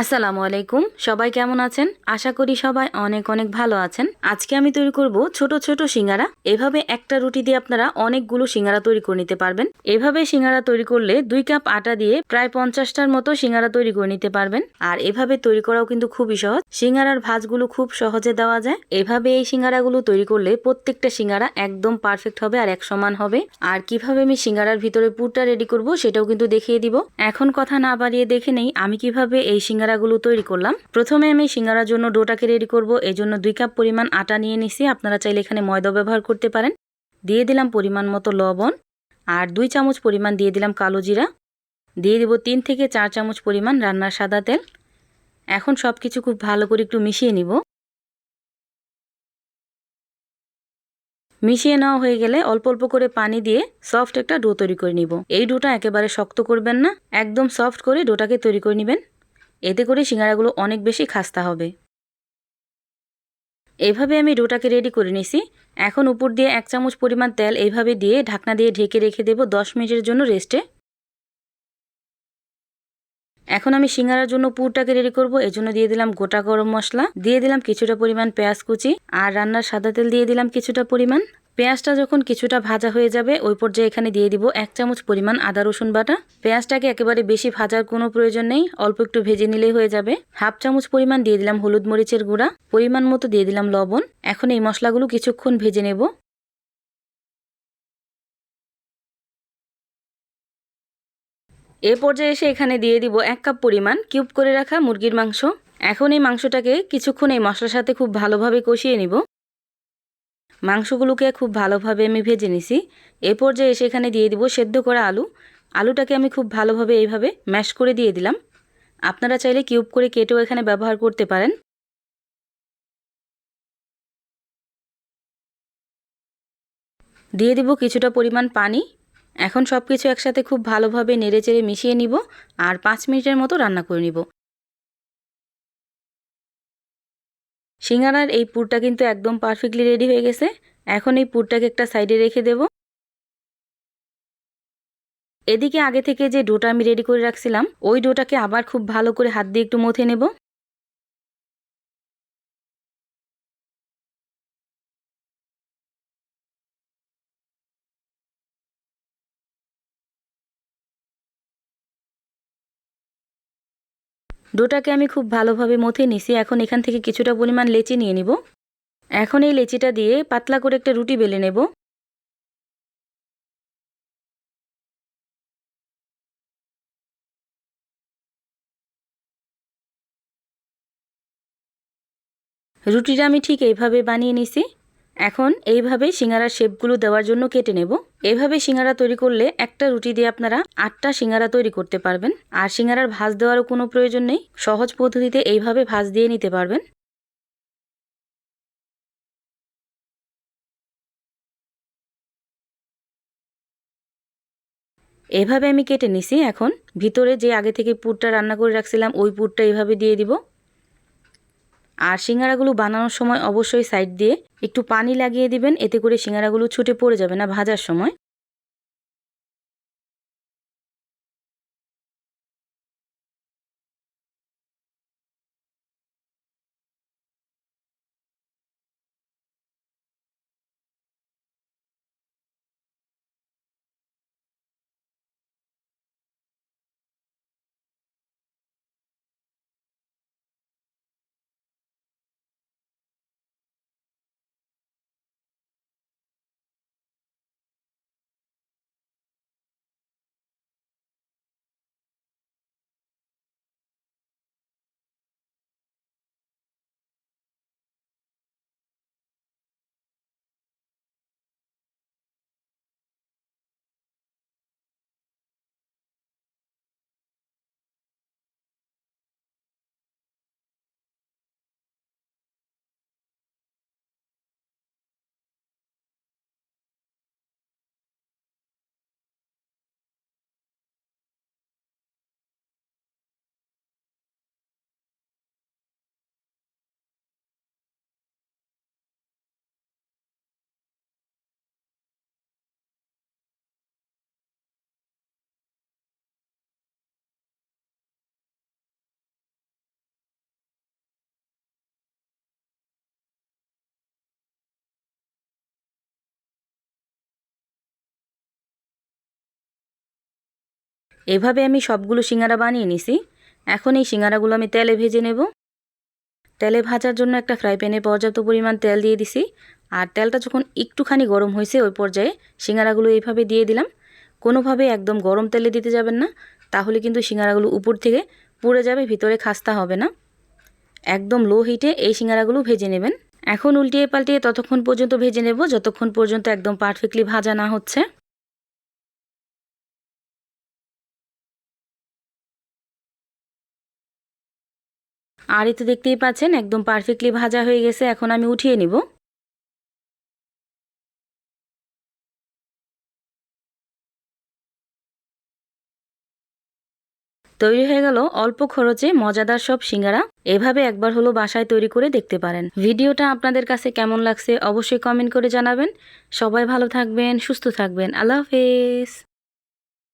আসসালামু আলাইকুম। সবাই কেমন আছেন? আশা করি সবাই অনেক অনেক ভালো আছেন। আজকে আমি তৈরি করব ছোট ছোট সিঙ্গারা। এভাবে একটা রুটি দিয়ে আপনারা অনেকগুলো সিঙ্গারা তৈরি করে নিতে পারবেন। এভাবে সিঙ্গারা তৈরি করলে দুই কাপ আটা দিয়ে প্রায় পঞ্চাশটার মতো সিঙ্গারা তৈরি করে নিতে পারবেন। আর এভাবে তৈরি করাও কিন্তু খুবই সহজ। সিঙ্গারার ভাজগুলো খুব সহজে দেওয়া যায়। এভাবে এই সিঙ্গারাগুলো তৈরি করলে প্রত্যেকটা সিঙ্গারা একদম পারফেক্ট হবে আর এক সমান হবে। আর কীভাবে আমি সিঙ্গারার ভিতরে পুরটা রেডি করব সেটাও কিন্তু দেখিয়ে দিব। এখন কথা না বাড়িয়ে দেখে নেই আমি কীভাবে এই সিঙ্গারাগুলো তৈরি করলাম। প্রথমে আমি সিঙ্গারার জন্য ডোটাকে রেডি করব। এই জন্য দুই কাপ পরিমাণ আটা নিয়ে নিছি। আপনারা চাইলে এখানে ময়দা ব্যবহার করতে পারেন। দিয়ে দিলাম পরিমাণ মতো লবণ আর দুই চামচ পরিমাণ দিয়ে দিলাম কালো জিরা। দিয়ে দেবো তিন থেকে চার চামচ পরিমাণ রান্নার সাদা তেল। এখন সব কিছু খুব ভালো করে একটু মিশিয়ে নিব। মিশিয়ে নেওয়া হয়ে গেলে অল্প অল্প করে পানি দিয়ে সফট একটা ডো তৈরি করে নিব। এই ডোটা একেবারে শক্ত করবেন না। একদম সফট করে ডোটাকে তৈরি করে নেবেন। এতে করে সিঙ্গারাগুলো অনেক বেশি খাস্তা হবে। এভাবে আমি ডোটাকে রেডি করে নিছি। এখন উপর দিয়ে এক চামচ পরিমাণ তেল এইভাবে দিয়ে ঢাকনা দিয়ে ঢেকে রেখে দেব দশ মিনিটের জন্য রেস্টে। এখন আমি সিঙ্গারার জন্য পুরটাকে রেডি করব। জন্য দিয়ে দিলাম গোটা গরম মশলা। দিয়ে দিলাম কিছুটা পরিমাণ পেঁয়াজ কুচি। আর রান্নার সাদা তেল দিয়ে দিলাম কিছুটা পরিমাণ। পেঁয়াজটা যখন কিছুটা ভাজা হয়ে যাবে, ওই পর্যায়ে এখানে দিয়ে দিব এক চামচ পরিমাণ আদা, রসুন বাটা। পেঁয়াজটাকে একেবারে বেশি ভাজার কোনো প্রয়োজন নেই, অল্প একটু ভেজে নিলেই হয়ে যাবে। হাফ চামচ পরিমাণ দিয়ে দিলাম হলুদ মরিচের গুঁড়া, পরিমাণ মতো দিয়ে দিলাম লবণ। এখন এই মশলাগুলো কিছুক্ষণ ভেজে নেব। এ পর্যায়ে এসে এখানে দিয়ে দিব এক কাপ পরিমাণ কিউব করে রাখা মুরগির মাংস। এখন এই মাংসটাকে কিছুক্ষণ এই মশলার সাথে খুব ভালোভাবে কষিয়ে নিব। মাংসগুলোকে খুব ভালোভাবে আমি ভেজে নিছি। এ পর্যায়ে এসে এখানে দিয়ে দিব সেদ্ধ করা আলু। আলুটাকে আমি খুব ভালোভাবে এইভাবে ম্যাশ করে দিয়ে দিলাম। আপনারা চাইলে কিউব করে কেটেও এখানে ব্যবহার করতে পারেন। দিয়ে দিব কিছুটা পরিমাণ পানি। এখন সব কিছু একসাথে খুব ভালোভাবে নেড়েচেড়ে মিশিয়ে নিব আর পাঁচ মিনিটের মতো রান্না করে নিব। সিঙ্গারার এই পুরটা কিন্তু একদম পারফেক্টলি রেডি হয়ে গেছে। এখন এই পুরটাকে একটা সাইডে রেখে দেব। এদিকে আগে থেকে যে ডোটা আমি রেডি করে রাখছিলাম, ওই ডোটাকে আবার খুব ভালো করে হাত দিয়ে একটু মথে নেব। ডোটাকে আমি খুব ভালোভাবে মথে নিছি। এখন এখান থেকে কিছুটা পরিমাণ লেচি নিয়ে নিব। এখন এই লেচিটা দিয়ে পাতলা করে একটা রুটি বেলে নেব। রুটিটা আমি ঠিক এইভাবে বানিয়ে নিছি। এখন এইভাবে সিঙ্গারার শেপগুলো দেওয়ার জন্য কেটে নেব। এইভাবে সিঙ্গারা তৈরি করলে একটা রুটি দিয়ে আপনারা আটটা সিঙ্গারা তৈরি করতে পারবেন। আর সিঙ্গারার ভাজ দেওয়ারও কোনো প্রয়োজন নেই। সহজ পদ্ধতিতে এইভাবে ভাজ দিয়ে নিতে পারবেন। এভাবে আমি কেটে নিছি। এখন ভিতরে যে আগে থেকে পুরটা রান্না করে রাখছিলাম, ওই পুরটা এইভাবে দিয়ে দিব। আর সিঙ্গারাগুলো বানানোর সময় অবশ্যই সাইড দিয়ে একটু পানি লাগিয়ে দিবেন, এতে করে সিঙ্গারাগুলো ছুটে পড়ে যাবে না ভাজার সময়। এভাবে আমি সবগুলো সিঙ্গারা বানিয়ে নিছি। এখন এই সিঙ্গারাগুলো আমি তেলে ভেজে নেব। তেলে ভাজার জন্য একটা ফ্রাই প্যানে পর্যাপ্ত পরিমাণ তেল দিয়ে দিছি। আর তেলটা যখন একটুখানি গরম হয়েছে ওই পর্যায়ে সিঙ্গারাগুলো এইভাবে দিয়ে দিলাম। কোনোভাবে একদম গরম তেলে দিতে যাবেন না, তাহলে কিন্তু সিঙ্গারাগুলো উপর থেকে পুড়ে যাবে, ভিতরে খাস্তা হবে না। একদম লো হিটে এই সিঙ্গারাগুলো ভেজে নেবেন। এখন উল্টিয়ে পাল্টিয়ে ততক্ষণ পর্যন্ত ভেজে নেব, যতক্ষণ পর্যন্ত একদম পারফেক্টলি ভাজা না হচ্ছে। আর এই তো দেখতেই পাচ্ছেন, একদম পারফেক্টলি ভাজা হয়ে গেছে, এখন আমি উঠিয়ে নিব। তৈরি হয়ে গেল অল্প খরচে মজাদার সব সিঙ্গারা, এভাবে একবার হলো বাসায় তৈরি করে দেখতে পারেন। ভিডিওটা আপনাদের কাছে কেমন লাগছে অবশ্যই কমেন্ট করে জানাবেন। সবাই ভালো থাকবেন, সুস্থ থাকবেন, আল্লাহ হাফেজ।